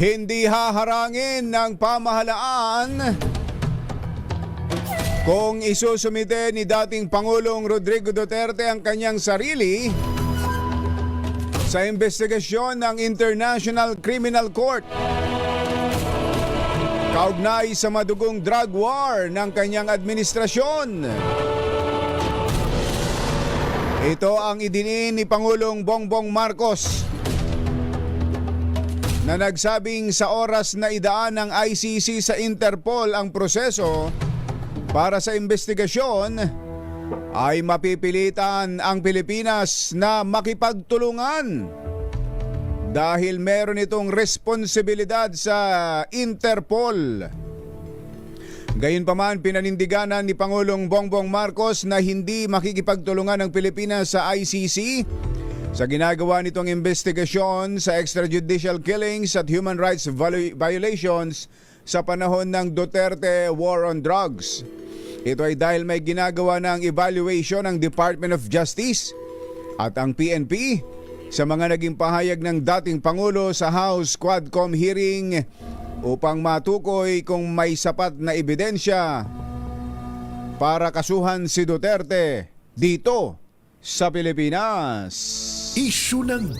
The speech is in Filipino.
Hindi haharangin ng pamahalaan kung isusumite ni dating Pangulong Rodrigo Duterte ang kanyang sarili sa investigasyon ng International Criminal Court kaugnay sa madugong drug war ng kanyang administrasyon. Ito ang idinin ni Pangulong Bongbong Marcos na nagsabing sa oras na idaan ng ICC sa Interpol ang proseso para sa investigasyon ay mapipilitan ang Pilipinas na makipagtulungan dahil meron itong responsibilidad sa Interpol. Gayunpaman, pinanindiganan ni Pangulong Bongbong Marcos na hindi makikipagtulungan ng Pilipinas sa ICC sa ginagawa nitong investigasyon sa extrajudicial killings at human rights viol- violations sa panahon ng Duterte War on Drugs. Ito ay dahil may ginagawa ng evaluation ng Department of Justice at ang PNP sa mga naging pahayag ng dating Pangulo sa House Quadcom hearing upang matukoy kung may sapat na ebidensya para kasuhan si Duterte dito sa Pilipinas. Isyu ng